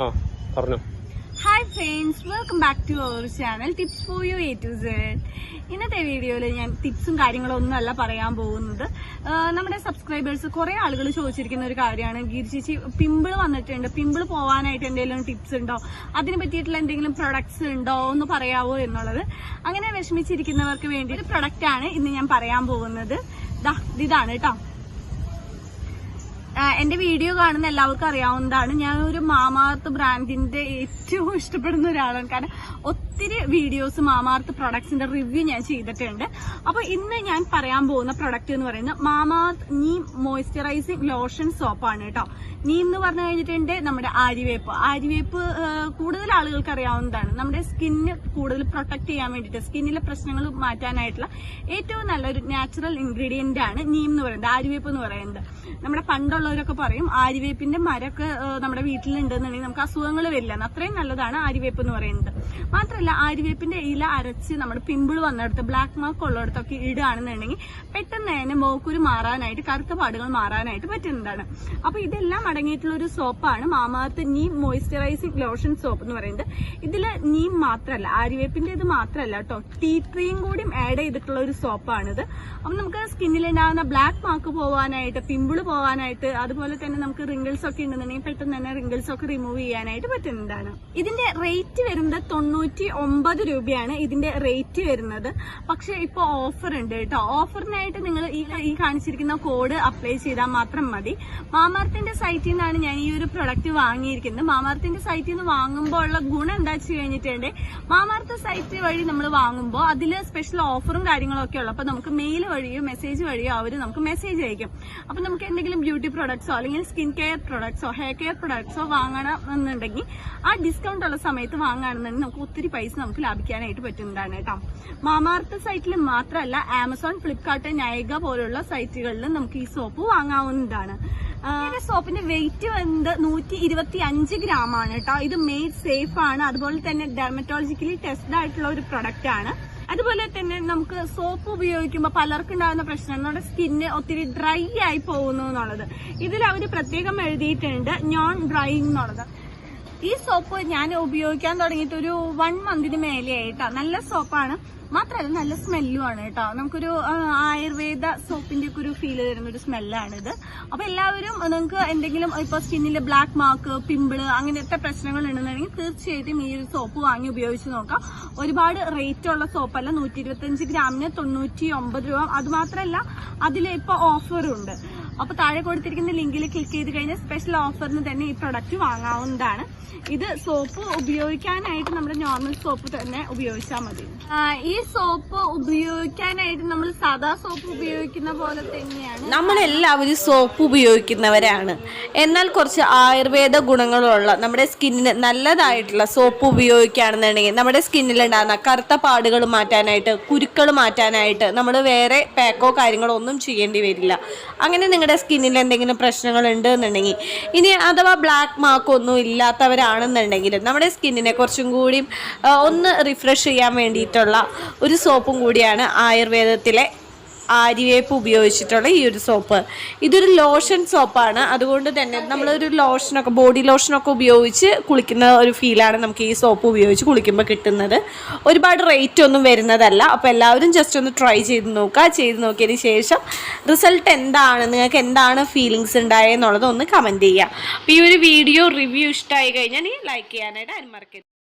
Hi friends welcome back to our channel tips for you A to Z ഇന്നത്തെ വീഡിയോയിൽ ഞാൻ ടിപ്സും കാര്യങ്ങളും ഒന്നുമല്ല പറയാൻ പോകുന്നത്. നമ്മുടെ സബ്സ്ക്രൈബേഴ്സ് കുറേ ആളുകൾ ചോദിച്ചിരിക്കുന്ന ഒരു കാര്യമാണ്. ഗീർ ചേച്ചി പിമ്പിൾ വന്നിട്ടുണ്ട്. പിമ്പിൾ പോകാനായിട്ട് എന്തെങ്കിലും ടിപ്സ് ഉണ്ടോ? അതിനെ പറ്റിയിട്ടുള്ള എന്തെങ്കിലും പ്രൊഡക്ട്സ് ഉണ്ടോ എന്ന് പറയാവോ എന്നുള്ളത് അങ്ങനെ വിഷമിച്ചിരിക്കുന്നവർക്ക് വേണ്ടി ഒരു പ്രൊഡക്റ്റാണ് ഇന്ന് ഞാൻ പറയാൻ പോകുന്നത്. ദാ ഇതാണ് കേട്ടോ എന്റെ വീഡിയോ കാണുന്ന എല്ലാവർക്കും അറിയാവുന്നതാണ്. ഞാൻ ഒരു മാമാർത്ത് ബ്രാൻഡിന്റെ ഏറ്റവും ഇഷ്ടപ്പെടുന്ന ഒരാളാണ്. കാരണം ഒത്തിരി വീഡിയോസ് മാമാർത്ത് പ്രൊഡക്ട്സിന്റെ റിവ്യൂ ഞാൻ ചെയ്തിട്ടുണ്ട്. അപ്പൊ ഇന്ന് ഞാൻ പറയാൻ പോകുന്ന പ്രൊഡക്റ്റ് എന്ന് പറയുന്നത് മാമാർത്ത് നീം മോയ്സ്ചറൈസിംഗ് ലോഷൻ സോപ്പാണ് കേട്ടോ. നീം എന്ന് പറഞ്ഞു കഴിഞ്ഞിട്ടുണ്ട് നമ്മുടെ ആരിവേപ്പ് ആരിവേപ്പ് കൂടുതൽ ആളുകൾക്ക് അറിയാവുന്നതാണ്. നമ്മുടെ സ്കിന്ന് കൂടുതൽ പ്രൊട്ടക്ട് ചെയ്യാൻ വേണ്ടിയിട്ട് സ്കിന്നിലെ പ്രശ്നങ്ങൾ മാറ്റാനായിട്ടുള്ള ഏറ്റവും നല്ലൊരു നാച്ചുറൽ ഇൻഗ്രീഡിയന്റ് ആണ് നീം എന്ന് പറയുന്നത് ആരിവേപ്പ് എന്ന് പറയുന്നത്. നമ്മുടെ പണ്ടുള്ളവരൊക്കെ പറയും ആരിവേപ്പിന്റെ മരമൊക്കെ നമ്മുടെ വീട്ടിലുണ്ടെന്നുണ്ടെങ്കിൽ നമുക്ക് അസുഖങ്ങൾ വരില്ല. അത്രയും നല്ലതാണ് ആരിവേപ്പ് എന്ന് പറയുന്നത്. മാത്രമല്ല ആര്യവേപ്പിന്റെ ഇല അരച്ച് നമ്മുടെ പിമ്പിൾ വന്നിടത്ത് ബ്ലാക്ക് മാർക്ക് ഉള്ളിടത്തൊക്കെ ഇടുകയാണെന്നുണ്ടെങ്കിൽ പെട്ടെന്ന് തന്നെ മോക്കുരു മാറാനായിട്ട് കറുത്ത പാടുകൾ മാറാനായിട്ട് പറ്റുന്നതാണ്. അപ്പൊ ഇതെല്ലാം അടങ്ങിയിട്ടുള്ള ഒരു സോപ്പാണ് Mamaearth neem moisturising lotion soap എന്ന് പറയുന്നത്. ഇതിൽ നീം മാത്രമല്ല ആര്യവേപ്പിന്റെ ഇത് മാത്രമല്ല കേട്ടോ. ടീ ട്രീയും കൂടിയും ആഡ് ചെയ്തിട്ടുള്ള ഒരു സോപ്പാണിത് അപ്പം നമുക്ക് സ്കിന്നിലുണ്ടാകുന്ന ബ്ലാക്ക് മാർക്ക് പോകാനായിട്ട് പിമ്പിൾ പോകാനായിട്ട് അതുപോലെ തന്നെ നമുക്ക് റിംഗിൾസ് ഒക്കെ ഉണ്ടെന്നുണ്ടെങ്കിൽ പെട്ടെന്ന് തന്നെ റിംഗിൾസ് ഒക്കെ റിമൂവ് ചെയ്യാനായിട്ട് പറ്റുന്നതാണ്. ഇതിന്റെ റേറ്റ് വരുന്നത് തൊണ്ണൂറ്റി ഒമ്പത് രൂപയാണ് ഇതിന്റെ റേറ്റ് വരുന്നത്. പക്ഷെ ഇപ്പൊ ഓഫർ ഉണ്ട് കേട്ടോ. ഓഫറിനായിട്ട് നിങ്ങൾ ഈ കാണിച്ചിരിക്കുന്ന കോഡ് അപ്ലൈ ചെയ്താൽ മാത്രം മതി. മാമാർത്തിന്റെ സൈറ്റിൽ നിന്നാണ് ഞാൻ ഈ ഒരു പ്രൊഡക്റ്റ് വാങ്ങിയിരിക്കുന്നത്. മാമാർത്തിന്റെ സൈറ്റിൽ നിന്ന് വാങ്ങുമ്പോൾ ഉള്ള ഗുണം എന്താ വെച്ച് കഴിഞ്ഞിട്ടുണ്ട്? മാമാർത്ത് സൈറ്റ് വഴി നമ്മൾ വാങ്ങുമ്പോൾ അതിൽ സ്പെഷ്യൽ ഓഫറും കാര്യങ്ങളും ഒക്കെ ഉള്ളു. അപ്പൊ നമുക്ക് മെയിൽ വഴിയോ മെസ്സേജ് വഴിയോ അവർ നമുക്ക് മെസ്സേജ് അയക്കും. അപ്പൊ നമുക്ക് എന്തെങ്കിലും ബ്യൂട്ടി പ്രൊഡക്ട്സോ അല്ലെങ്കിൽ സ്കിൻ കെയർ പ്രൊഡക്ട്സോ ഹെയർ കെയർ പ്രൊഡക്ട്സോ വാങ്ങണം എന്നുണ്ടെങ്കിൽ ആ ഡിസ്കൗണ്ട് ഉള്ള സമയത്ത് വാങ്ങുകയാണെന്നുണ്ടെങ്കിൽ നമുക്ക് ഒത്തിരി പൈസ നമുക്ക് ലാഭിക്കാനായിട്ട് പറ്റുന്നതാണ് കേട്ടോ. മാമാർത്ത് സൈറ്റിൽ മാത്രമല്ല ആമസോൺ ഫ്ലിപ്കാർട്ട് നൈക പോലുള്ള സൈറ്റുകളിലും നമുക്ക് ഈ സോപ്പ് വാങ്ങാവുന്നതാണ്. സോപ്പിന്റെ വെയിറ്റ് വന്നത് നൂറ്റി ഇരുപത്തി അഞ്ച് ഗ്രാം ആണ് കേട്ടോ. ഇത് മെയ്ഡ് സേഫ് ആണ്. അതുപോലെ തന്നെ ഡെർമറ്റോളജിക്കലി ടെസ്റ്റഡ് ആയിട്ടുള്ള ഒരു പ്രൊഡക്റ്റ് ആണ്. അതുപോലെ തന്നെ നമുക്ക് സോപ്പ് ഉപയോഗിക്കുമ്പോൾ പലർക്കും ഉണ്ടാകുന്ന പ്രശ്നം നമ്മുടെ സ്കിന്ന് ഒത്തിരി ഡ്രൈ ആയി പോകുന്നു എന്നുള്ളത്. ഇതിൽ അവർ പ്രത്യേകം എഴുതിയിട്ടുണ്ട് നോൺ ഡ്രൈ എന്നുള്ളത്. ഈ സോപ്പ് ഞാൻ ഉപയോഗിക്കാൻ തുടങ്ങിയിട്ട് ഒരു വൺ മന്തിന് മേലെയായിട്ടാ നല്ല സോപ്പാണ് മാത്രമല്ല നല്ല സ്മെല്ലും ആണ് കേട്ടോ. നമുക്കൊരു ആയുർവേദ സോപ്പിന്റെ ഒക്കെ ഒരു ഫീൽ തരുന്ന ഒരു സ്മെല്ലാണ് ഇത് അപ്പൊ എല്ലാവരും നിങ്ങൾക്ക് എന്തെങ്കിലും ഇപ്പൊ സ്കിന്നിൽ ബ്ലാക്ക് മാർക്ക് പിമ്പിൾ അങ്ങനത്തെ പ്രശ്നങ്ങൾ ഉണ്ടെന്നുണ്ടെങ്കിൽ തീർച്ചയായിട്ടും ഈ ഒരു സോപ്പ് വാങ്ങി ഉപയോഗിച്ച് നോക്കാം. ഒരുപാട് റേറ്റ് ഉള്ള സോപ്പല്ല നൂറ്റി ഇരുപത്തി അഞ്ച് ഗ്രാമിന് തൊണ്ണൂറ്റി ഒമ്പത് രൂപ. അത് മാത്രമല്ല അതിലിപ്പോ ഓഫറുണ്ട് അപ്പൊ താഴെ കൊടുത്തിരിക്കുന്ന ലിങ്കിൽ ക്ലിക്ക് ചെയ്ത് കഴിഞ്ഞാൽ സ്പെഷ്യൽ ഓഫറിന് തന്നെ ഈ പ്രൊഡക്റ്റ് വാങ്ങാവുന്നതാണ്. ഇത് സോപ്പ് ഉപയോഗിക്കാനായിട്ട് നമ്മുടെ നോർമൽ സോപ്പ് തന്നെ ഉപയോഗിച്ചാൽ മതി. ഈ സോപ്പ് ഉപയോഗിക്കാനായിട്ട് നമ്മൾ സാധാ സോപ്പ് ഉപയോഗിക്കുന്ന പോലെ തന്നെയാണ് നമ്മളെല്ലാവരും സോപ്പ് ഉപയോഗിക്കുന്നവരാണ്. എന്നാൽ കുറച്ച് ആയുർവേദ ഗുണങ്ങളുള്ള നമ്മുടെ സ്കിന്നിന് നല്ലതായിട്ടുള്ള സോപ്പ് ഉപയോഗിക്കുകയാണെന്നുണ്ടെങ്കിൽ നമ്മുടെ സ്കിന്നിലുണ്ടാകുന്ന കറുത്ത പാടുകൾ മാറ്റാനായിട്ട് കുരുക്കൾ മാറ്റാനായിട്ട് നമ്മൾ വേറെ പാക്കോ കാര്യങ്ങളോ ഒന്നും ചെയ്യേണ്ടി വരില്ല. അങ്ങനെ നിങ്ങളുടെ സ്കിന്നിൽ എന്തെങ്കിലും പ്രശ്നങ്ങൾ ഉണ്ട് എന്നുണ്ടെങ്കിൽ ഇനി അഥവാ ബ്ലാക്ക് മാർക്ക് ഒന്നും ഇല്ലാത്തവരാണെന്നുണ്ടെങ്കിൽ നമ്മുടെ സ്കിന്നിനെ കുറച്ചും കൂടി ഒന്ന് റിഫ്രഷ് ചെയ്യാൻ വേണ്ടിയിട്ടുള്ള ഒരു സോപ്പും കൂടിയാണ് ആയുർവേദത്തിലെ ആര്യവേപ്പ് ഉപയോഗിച്ചിട്ടുള്ള ഈ ഒരു സോപ്പ്. ഇതൊരു ലോഷൻ സോപ്പാണ്. അതുകൊണ്ട് തന്നെ നമ്മളൊരു ലോഷനൊക്കെ ബോഡി ലോഷനൊക്കെ ഉപയോഗിച്ച് കുളിക്കുന്ന ഒരു ഫീലാണ് നമുക്ക് ഈ സോപ്പ് ഉപയോഗിച്ച് കുളിക്കുമ്പോൾ കിട്ടുന്നത്. ഒരുപാട് റേറ്റ് ഒന്നും വരുന്നതല്ല. അപ്പോൾ എല്ലാവരും ജസ്റ്റ് ഒന്ന് ട്രൈ ചെയ്ത് നോക്കുക. ചെയ്ത് നോക്കിയതിന് ശേഷം റിസൾട്ട് എന്താണ്? നിങ്ങൾക്ക് എന്താണ് ഫീലിങ്സ് ഉണ്ടായെന്നുള്ളത് ഒന്ന് കമന്റ് ചെയ്യുക. അപ്പോൾ ഈ ഒരു വീഡിയോ റിവ്യൂ ഇഷ്ടമായി കഴിഞ്ഞാൽ ലൈക്ക് ചെയ്യാനായിട്ട് ആരും മറക്കരുത്